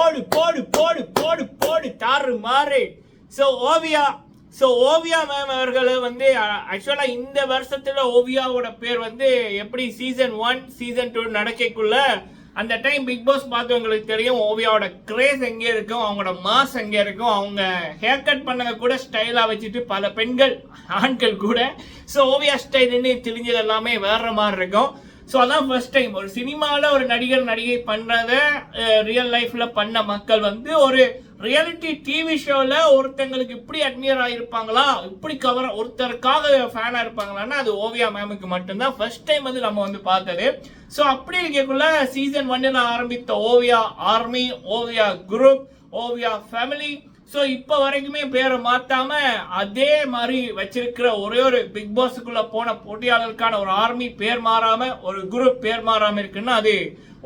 போடு போடு போடு போடு போடு தாறு மாறு. So Oviya so Oviya ma'am அவர்களை வந்து ஆக்சுவலாக இந்த வருஷத்தில் ஓவியாவோட பேர் வந்து எப்படி சீசன் ஒன் சீசன் டூ நடக்கக்குள்ள அந்த டைம் பிக் பாஸ் பார்த்தவங்களுக்கு தெரியும் ஓவியாவோட கிரேஸ் எங்கே இருக்கும் அவங்களோட மாஸ் எங்கே இருக்கும் அவங்க ஹேர் கட் பண்ணத கூட ஸ்டைலாக வச்சுட்டு பல பெண்கள் ஆண்கள் கூட. ஸோ ஓவியா ஸ்டைல்னு தெரிஞ்சது எல்லாமே வேற மாதிரி இருக்கும். ஸோ அதான் ஃபர்ஸ்ட் டைம் ஒரு சினிமாவில் ஒரு நடிகர் நடிகை பண்ணுறத ரியல் லைஃப்பில் பண்ண மக்கள் வந்து ஒரு ரியாலிட்டி டிவி ஷோவில் ஒருத்தங்களுக்கு இப்படி அட்மியர் ஆகிருப்பாங்களா இப்படி கவர் ஒருத்தருக்காக ஃபேனாக இருப்பாங்களான்னா அது ஓவியா மேமுக்கு மட்டும்தான். ஃபர்ஸ்ட் டைம் வந்து நம்ம வந்து பார்த்தது. ஸோ அப்படி இருக்கக்குள்ள சீசன் ஒன்னில் ஆரம்பித்த Oviya army Oviya group Oviya family so இப்போ வரைக்குமே பேரை மாற்றாம அதே மாதிரி வச்சிருக்கிற ஒரே ஒரு பிக் பாஸுக்குள்ள போன போட்டியாளருக்கான ஒரு ஆர்மி பேர் மாறாம ஒரு குரூப் பேர் மாறாம இருக்குன்னா அது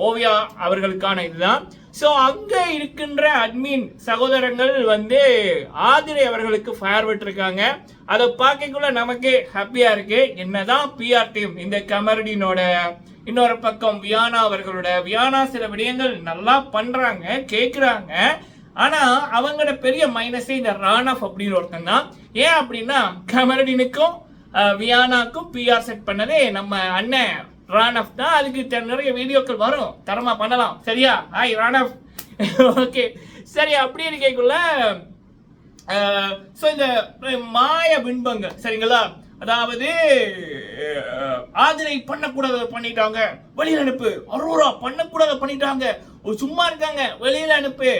ஓவியா அவர்களுக்கான இதுதான். ஸோ அங்கே இருக்கின்ற அட்மின் சகோதரங்கள் வந்து ஆதிரை அவர்களுக்கு ஃபயர் விட்டுருக்காங்க. அதை பார்க்கக்குள்ள நமக்கு ஹாப்பியாக இருக்கு. என்னதான் பிஆர் டீம் இந்த கமரடினோட இன்னொரு பக்கம் வியானா அவர்களோட வியானா சில விடயங்கள் நல்லா பண்ணுறாங்க கேட்குறாங்க ஆனா அவங்களோட பெரிய மைனஸே இந்த ராணாஃப் அப்படின்னு ஒருத்தன் தான் ஏன் அப்படின்னா கமரடினுக்கும் வியானாக்கும் பிஆர் செட் பண்ணதே நம்ம அண்ணன் ராணாஃப் தான். அதுக்கு நிறைய வீடியோக்கள் வரும். தரமா பண்ணலாம். சரியா? ஹாய் ராணாஃப் ஓகே சரி அப்படி இருக்கக்குள்ள ஸோ இந்த மாய பின்பங்கள் சரிங்களா? அதாவது ஆதிரை பண்ணக்கூடாத பண்ணிட்டாங்க. வெளியில் அனுப்பு. அரோரா பண்ணக்கூடாத பண்ணிட்டாங்க. ஒரு சும்மா இருக்காங்க. வெளியில் அனுப்பு.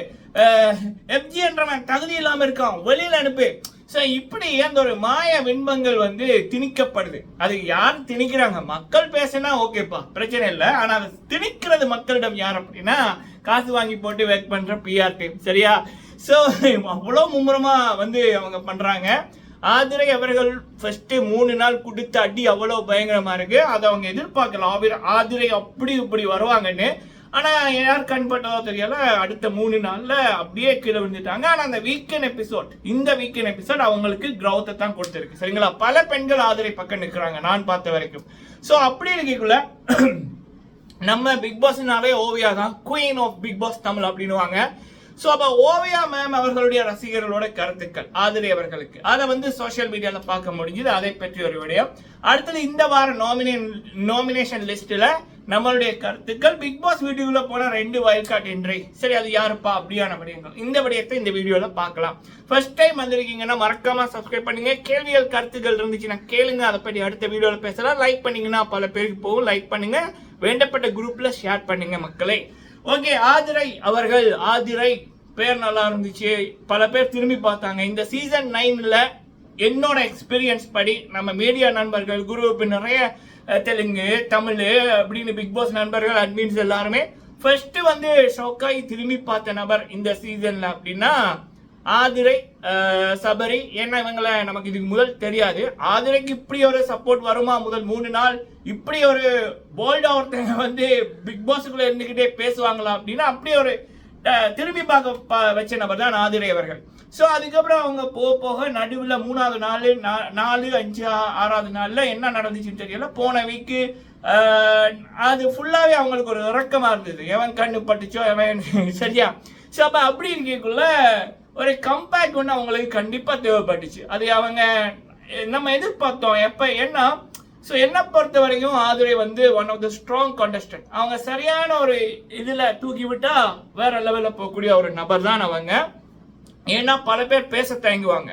எஃப்ஜி என்றவன் தகுதி இல்லாமல் இருக்கான் வெளியில் அனுப்பு. ஸோ இப்படி அந்த ஒரு மாய விண்பங்கள் வந்து திணிக்கப்படுது. அது யார் திணிக்கிறாங்க? மக்கள் பேசினா ஓகேப்பா பிரச்சனை இல்லை. ஆனால் அது திணிக்கிறது மக்களிடம் யார் அப்படின்னா காசு வாங்கி போட்டு ஒர்க் பண்ணுற பிஆர் டீம் சரியா? ஸோ அவ்வளோ மும்முரமாக வந்து அவங்க பண்ணுறாங்க ஆதிரை அவர்கள் ஃபஸ்ட்டு மூணு நாள் கொடுத்த அடி அவ்வளோ பயங்கரமாக இருக்குது அதை அவங்க எதிர்பார்க்கலாம் ஆதிரை அப்படி இப்படி வருவாங்கன்னு ஆனால் யார் கண்பட்டதோ தெரியல. அடுத்த மூணு நாளில் அப்படியே கீழே விழுந்துட்டாங்க. ஆனால் அந்த வீக்கெண்ட் எபிசோட் இந்த வீக்கெண்ட் எபிசோட் அவங்களுக்கு கிரௌத்தை தான் கொடுத்துருக்கு. சரிங்களா? பல பெண்கள் ஆதரவு பக்கம் நிற்கிறாங்க நான் பார்த்த வரைக்கும். ஸோ அப்படி இருக்கக்குள்ள நம்ம பிக் பாஸ்னாலே ஓவியா தான். Queen of big boss Tamil அப்படின்னுவாங்க. ஸோ அப்போ ஓவியா மேம் அவர்களுடைய ரசிகர்களோட கருத்துக்கள் ஆதிரி அவர்களுக்கு. அதை வந்து சோஷியல் மீடியாவில் பார்க்க முடிஞ்சுது. அதை பற்றி ஒரு விடயம் அடுத்தது இந்த வார நாமினே நாமினேஷன் லிஸ்ட்டில் நம்மளுடைய கருத்துக்கள் பிக் பாஸ் வீடியோவில் போன ரெண்டு வயல் கார்டு என்ட்ரி சரி அது யாருப்பா? அப்படியான விடயங்கள். இந்த விடயத்தை இந்த வீடியோவில் பார்க்கலாம். ஃபர்ஸ்ட் டைம் வந்திருக்கீங்கன்னா மறக்காம சப்ஸ்கிரைப் பண்ணுங்க. கேள்விகள் கருத்துக்கள் இருந்துச்சுன்னா கேளுங்க. அதை பற்றி அடுத்த வீடியோவில் பேசலாம். லைக் பண்ணீங்கன்னா பல பேருக்கு போகும். லைக் பண்ணுங்க. வேண்டப்பட்ட குரூப்பில் ஷேர் பண்ணுங்க மக்களே. ஓகே ஆதிரை அவர்கள். ஆதிரை பேர் நல்லா இருந்துச்சு. பல பேர் திரும்பி பார்த்தாங்க. இந்த சீசன் நைனில் என்னோட எக்ஸ்பீரியன்ஸ் படி நம்ம மீடியா நண்பர்கள் குரூப் நிறைய தெலுங்கு தமிழ் அப்படின்னு பிக் பாஸ் நண்பர்கள் அட்மின்ஸ் எல்லாருமே ஃபர்ஸ்ட் வந்து ஷோக்காய் திரும்பி பார்த்த நபர் இந்த சீசன்ல அப்படின்னா ஆதிரை சபரி. ஏன்னா இவங்களை நமக்கு இதுக்கு முதல் தெரியாது. ஆதிரைக்கு இப்படி ஒரு சப்போர்ட் வருமா? முதல் மூணு நாள் இப்படி ஒரு போல்டா ஒருத்தங்க வந்து பிக் பாஸுக்குள்ள இருந்துகிட்டே பேசுவாங்களா? அப்படின்னா அப்படி ஒரு திரும்பி பார்க்க வச்ச நபர் தான் ஆதிரை அவர்கள். ஸோ அதுக்கப்புறம் அவங்க போக போக நடுவில் மூணாவது நாள் நா- நாலு அஞ்சு ஆறாவது நாளில் என்ன நடந்துச்சுன்னு தெரியல. போன வீக்கு அது ஃபுல்லாகவே அவங்களுக்கு ஒரு இறக்கமாக இருந்தது. எவன் கண்ணு பட்டுச்சோ எவன் சரியா? ஸோ அப்போ அப்படி இருக்கக்குள்ள ஒரு கம்பேக் ஒன்று அவங்களுக்கு கண்டிப்பாக தேவைப்பட்டுச்சு. அது அவங்க நம்ம எதிர்பார்த்தோம். எப்போ ஏன்னா ஸோ என்னை பொறுத்த வரைக்கும் ஆதுரை வந்து one of the strong contestant அவங்க சரியான ஒரு இதில் தூக்கி விட்டா வேற லெவலில் போகக்கூடிய ஒரு நபர் தான் அவங்க. ஏன்னா பல பேர் பேச தயங்குவாங்க.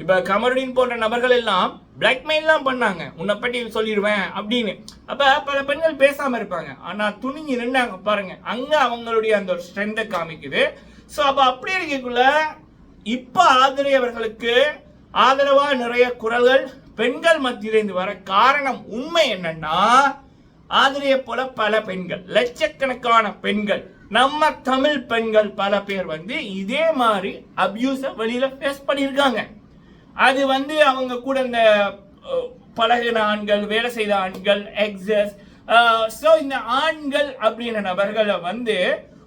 இப்போ கமருடின் போன்ற நபர்கள் எல்லாம் பிளாக்மெயில்லாம் பண்ணாங்க. உன்னை பற்றி சொல்லிடுவேன் அப்படின்னு. அப்போ பல பெண்கள் பேசாமல் இருப்பாங்க. ஆனால் துணிஞ்சு நின்றாங்க பாருங்க அங்கே அவங்களுடைய அந்த ஒரு ஸ்ட்ரென்த்தை காமிக்குது. ஸோ அப்போ அப்படி இருக்கக்குள்ள இப்போ ஆதிரை அவர்களுக்கு ஆதரவாக நிறைய குரல்கள் பெண்கள் மத்தியிலிருந்து வர காரணம் உண்மை என்னன்னா ஆதிரியை போல பல பெண்கள் லட்சக்கணக்கான பெண்கள் நம்ம தமிழ் பெண்கள் பல பேர் வந்து இதே மாதிரி அபியூஸ வெளியில ஃபேஸ் பண்ணியிருக்காங்க. அது வந்து அவங்க கூட இந்த பழகின ஆண்கள் வேலை செய்த ஆண்கள் எக்ஸஸ் ஸோ இந்த ஆண்கள் அப்படின்ற நபர்களை வந்து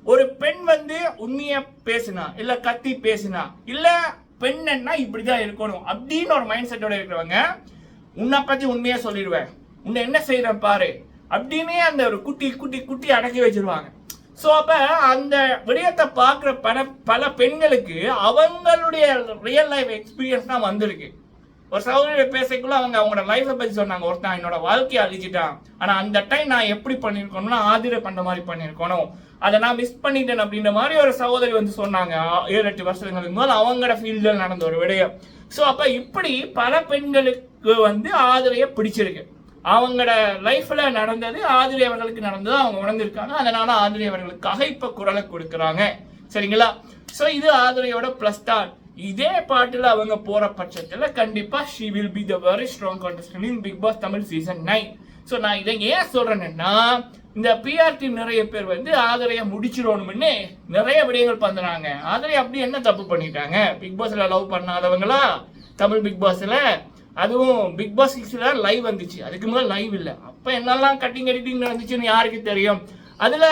ஒரு பெண் வந்து உண்மையை பேசினா இல்லை கத்தி பேசினா இல்லை பெண்ணன்னா இப்படிதான் இருக்கணும் அப்படின்னு ஒரு மைண்ட் செட்டோட இருக்கிறவங்க உன்னை பத்தி உண்மையா சொல்லிடுவேன். உன்னை என்ன செய்யற பாரு அப்படின்னே அந்த ஒரு குட்டி குட்டி குட்டி அடக்கி வச்சிருவாங்க. ஸோ அப்ப அந்த விடயத்தை பார்க்குற பல பல பெண்களுக்கு அவங்களுடைய ரியல் லைஃப் எக்ஸ்பீரியன்ஸ் தான் வந்திருக்கு. ஒரு சகோதரியை பேசக்குள்ள அவங்க அவங்களோட லைஃப்பை பத்தி சொன்னாங்க. ஒருத்தன் என்னோட வாழ்க்கையை அழிச்சிட்டான். ஆனா அந்த டைம் நான் எப்படி பண்ணியிருக்கணும்னா ஆதிரை பண்ண மாதிரி பண்ணியிருக்கணும். அதை நான் மிஸ் பண்ணிட்டேன் அப்படின்ற மாதிரி ஒரு சகோதரி வந்து சொன்னாங்க. ஏழு எட்டு வருஷங்களுக்கு போது அவங்களோட ஃபீல்டில் நடந்த ஒரு விடயம். ஸோ அப்போ இப்படி பல பெண்களுக்கு வந்து ஆதிரையை பிடிச்சிருக்கு. அவங்களோட லைஃப்பில் நடந்தது ஆதிரி அவர்களுக்கு நடந்தது அவங்க உணர்ந்திருக்காங்க. அதனால ஆதிரி அவர்களுக்காக இப்போ குரலை கொடுக்குறாங்க. சரிங்களா? ஸோ இது ஆதிரையோட ப்ளஸ் ஸ்டார் இதே பாட்டில் அவங்க போகிற பட்சத்தில் கண்டிப்பாக she will be the very strong contestant in big boss Tamil season nine so நான் இதை ஏன் சொல்கிறேன்னா இந்த பிஆர்டி நிறைய பேர் வந்து ஆதரையை முடிச்சிடணும்னு நிறைய விடயங்கள் பண்ணுறாங்க ஆதரை அப்படி என்ன தப்பு பண்ணிட்டாங்க? பிக் பாஸில் லவ் பண்ணாதவங்களா? தமிழ் பிக் பாஸில் அதுவும் பிக் பாஸ் சிக்ஸில் லைவ் வந்துச்சு. அதுக்கு முதல் லைவ் இல்லை. அப்போ என்னெல்லாம் கட்டிங் எடிட்டிங் நடந்துச்சுன்னு யாருக்கு தெரியும்? அதில்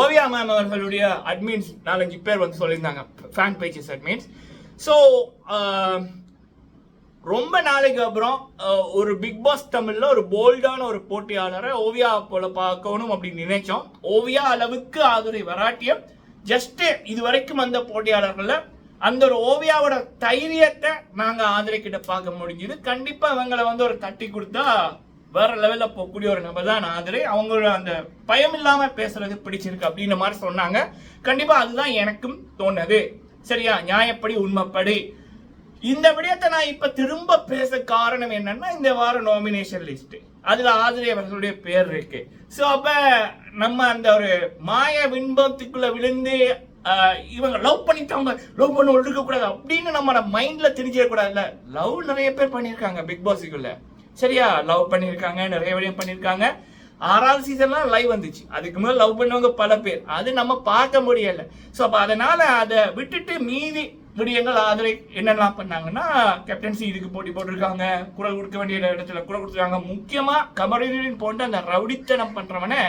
ஓவியா மேம் அவர்களுடைய அட்மின்ஸ் நாலஞ்சு பேர் வந்து சொல்லியிருந்தாங்க. ஃபேன் பேஜஸ் அட்மின்ஸ் ஸோ ரொம்ப நாளைக்கு அப்புறம் ஒரு பிக் பாஸ் தமிழ்ல ஒரு போல்டான ஒரு போட்டியாளரை ஓவியா போல பார்க்கணும் அப்படின்னு நினைச்சோம். ஓவியா அளவுக்கு ஆதரவை வராட்டியம். ஜஸ்ட் இது வரைக்கும் வந்த போட்டியாளர்கள்ல அந்த ஒரு ஓவியாவோட தைரியத்தை நாங்கள் ஆதரிக்கிட்ட கிட்ட பார்க்க முடிஞ்சது. கண்டிப்பாக இவங்களை வந்து ஒரு தட்டி கொடுத்தா வேற லெவலில் போகக்கூடிய ஒரு நபர் தான் ஆதரை. அவங்களோட அந்த பயம் இல்லாமல் பேசுறது பிடிச்சிருக்கு அப்படின்ற மாதிரி சொன்னாங்க. கண்டிப்பாக அதுதான் எனக்கும் தோணுது. சரியா? நியாயப்படி உண்மைப்படி. இந்த விடயத்தை நான் இப்போ திரும்ப பேச காரணம் என்னன்னா இந்த வார நாமினேஷன் லிஸ்ட் அதுல ஆதிரி அவர்களுடைய பேர் இருக்கு. ஸோ அப்ப நம்ம அந்த ஒரு மாய விண்பத்துக்குள்ள விழுந்து இவங்க லவ் பண்ணிட்டாங்க லவ் பண்ண ஒழுக்கக்கூடாது கூடாது அப்படின்னு நம்மளோட மைண்ட்ல தெரிஞ்சிடக்கூடாதுல்ல. லவ் நிறைய பேர் பண்ணியிருக்காங்க பிக் பாஸுக்குள்ள சரியா? லவ் பண்ணியிருக்காங்க நிறைய விடயம் பண்ணியிருக்காங்க. ஆறாவது சீசன்லாம் லைவ் வந்துச்சு. அதுக்கு மேலே லவ் பண்ணவங்க பல பேர். அது நம்ம பார்க்க முடியல. ஸோ அப்போ அதனால அதை விட்டுட்டு மீதி விடயங்கள் ஆதரை என்னெல்லாம் பண்ணாங்கன்னா கேப்டன்சி இதுக்கு போட்டி போட்டிருக்காங்க. குரல் கொடுக்க வேண்டிய இடத்துல குரல் கொடுத்துருக்காங்க. முக்கியமாக கமரின் போன்ற அந்த ரவுடித்தனம் பண்ணுறவனை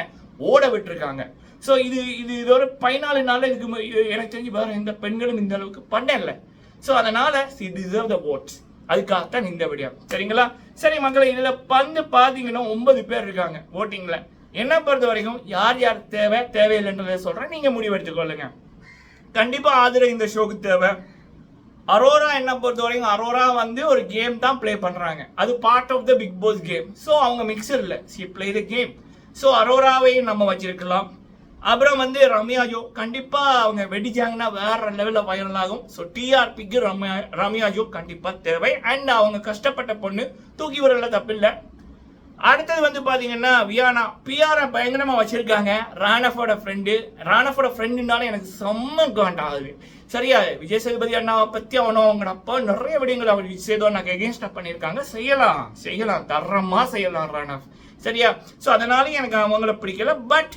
ஓட விட்டுருக்காங்க. ஸோ இது இது இது ஒரு பதினாலு நாள் இதுக்கு எனக்கு தெரிஞ்சு வேற எந்த பெண்களும் இந்த அளவுக்கு பண்ணல. ஸோ அதனால் சி டிசர்வ் த ஓட்ஸ் அதுக்காகத்தான் இந்த விடியம் சரிங்களா? சரி மக்களை இதில் பந்து பார்த்தீங்கன்னா ஒன்பது பேர் இருக்காங்க ஓட்டிங்கில் என்ன பொறுத்த வரைக்கும் யார் யார் தேவை தேவையில்லைன்றதை சொல்கிறேன் நீங்கள் முடிவெடுத்துக்கொள்ளுங்க கண்டிப்பாக கண்டிப்பா ஆதரவு இந்த ஷோக்கு தேவை. அரோரா என்ன பொறுத்த வரைக்கும் அரோரா வந்து ஒரு கேம் தான் ப்ளே பண்ணுறாங்க அது part of the big boss game so அவங்க மிக்சர் இல்லை. She play the game so அரோராவையும் நம்ம வச்சிருக்கலாம். அப்புறம் வந்து ரம்யா ஜோ. அவங்க வெடிச்சாங்கன்னா வேற லெவலில் வைரல் ஆகும். ஸோ டிஆர்பிக்கு ரம்யா ரம்யா ஜோ தேவை. அண்ட் அவங்க கஷ்டப்பட்ட பொண்ணு தூக்கி விடல தப்பில்லை. அடுத்தது வந்து பார்த்தீங்கன்னா வியானா. பிஆரை பயங்கரமாக வச்சிருக்காங்க. ராணஃபோட ஃப்ரெண்டு ராணஃபோட ஃப்ரெண்டுனால எனக்கு செம்ம கவண்ட் ஆகுது சரியா? விஜய் சேதுபதி அண்ணாவை பற்றி அவனோ அவங்க அப்பா நிறைய விடயங்கள் அவர் சேதோ நாங்கள் எகேன்ஸ்டாக பண்ணியிருக்காங்க. செய்யலாம். செய்யலாம். தரமாக செய்யலாம் ராணஃப் சரியா? ஸோ அதனால எனக்கு அவங்கள பிடிக்கல. பட்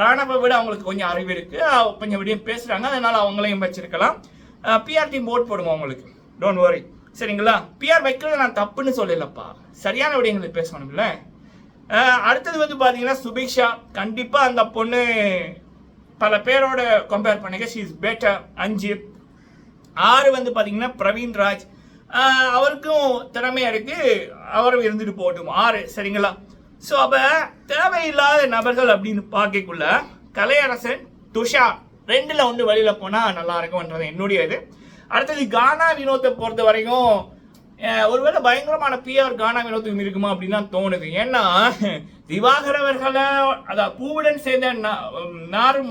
ராணவை விட அவங்களுக்கு கொஞ்சம் அறிவு இருக்குது கொஞ்சம் விடியும் பேசுகிறாங்க அதனால் அவங்களையும் வச்சிருக்கலாம். பிஆர்டி போட் போடுவோம் அவங்களுக்கு டோன்ட் வரி சரிங்களா? பிஆர் வைக்கிறது நான் தப்புன்னு சொல்லலப்பா. சரியான விடயங்களை பேசணும்ல. அடுத்தது வந்து பார்த்தீங்கன்னா சுபிக்ஷா. கண்டிப்பாக அந்த பொண்ணு பல பேரோட கம்பேர் பண்ணிக்க. ஷீ இஸ் பெட்டர் அஞ்சு ஆறு வந்து பார்த்தீங்கன்னா பிரவீன் ராஜ். அவருக்கும் திறமையாக இருக்குது அவரும் இருந்துட்டு போட்டும் ஆறு. சரிங்களா? ஸோ அப்போ தேவையில்லாத நபர்கள் அப்படின்னு பார்க்கக்குள்ள கலையரசன் துஷார் ரெண்டில் ஒன்று வழியில் போனால் நல்லா இருக்கும்ன்றது என்னுடைய இது. அடுத்தது கானா வினோத்தை பொறுத்த வரைக்கும் ஒருவேளை பயங்கரமான பிஆர் கானா வினோத்துக்கு இருக்குமா அப்படின்னு தான் தோணுது. ஏன்னா திவாகர் அவர்களை அதான் பூவுடன் சேர்ந்த நா-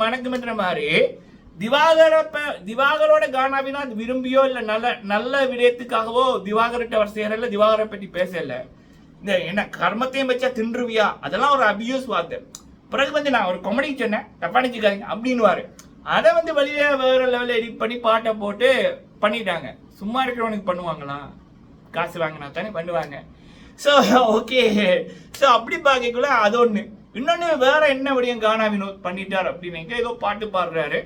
மணக்குமென்ற மாதிரி திவாகர திவாகரோட கானாவினா விரும்பியோ இல்லை நல்ல நல்ல விடயத்துக்காகவோ திவாகர்கிட்ட அவர் சேரல திவாகரை பற்றி பேசல. இந்த என்ன கர்மத்தையும் வச்சா தின்றுவியா? அதெல்லாம் ஒரு அபியூஸ் வார்த்தை. பிறகு வந்து நான் ஒரு காமெடி சொன்னேன். தப்பா நினைச்சுக்காதீங்க அதை வந்து வெளியே வேற லெவலில் எடிட் பண்ணி பாட்டை போட்டு பண்ணிட்டாங்க. சும்மா இருக்கிறவனுக்கு பண்ணுவாங்களா? காசு வாங்கினா தானே பண்ணுவாங்க. ஸோ ஓகே ஸோ அப்படி பார்க்கக்குள்ள அது ஒன்று இன்னொன்று வேற என்ன விடியும் கானா வினோத் பண்ணிட்டார் அப்படின்னு ஏதோ பாட்டு பாடுறாரு.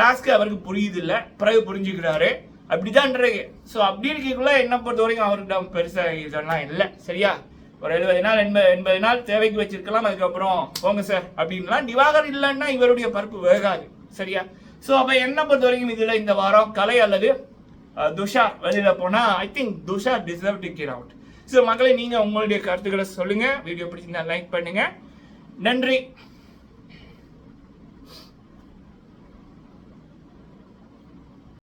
டாஸ்க் அவருக்கு புரியுது இல்லை பிறகு புரிஞ்சுக்கிறாரு. அப்படிதான்றது ஸோ அப்படி இருக்கக்குள்ள என்ன பொறுத்த வரைக்கும் அவர்கிட்ட பெருசாக இதெல்லாம் இல்லை. சரியா? ஒரு எழுபது நாள் எண்பது எண்பது நாள் தேவைக்கு வச்சிருக்கலாம். அதுக்கப்புறம் போங்க சார் அப்படின்லாம் திவாகர் இல்லைன்னா இவருடைய பருப்பு வேகாது. சரியா? ஸோ அப்போ என்ன பொறுத்த வரைக்கும் இதில் இந்த வாரம் கலை அல்லது துஷா துஷார் போனால் I think Tushar deserve to get out so மக்களை நீங்கள் உங்களுடைய கருத்துக்களை சொல்லுங்கள் வீடியோ பிடிச்சிருந்தா லைக் பண்ணுங்கள் நன்றி.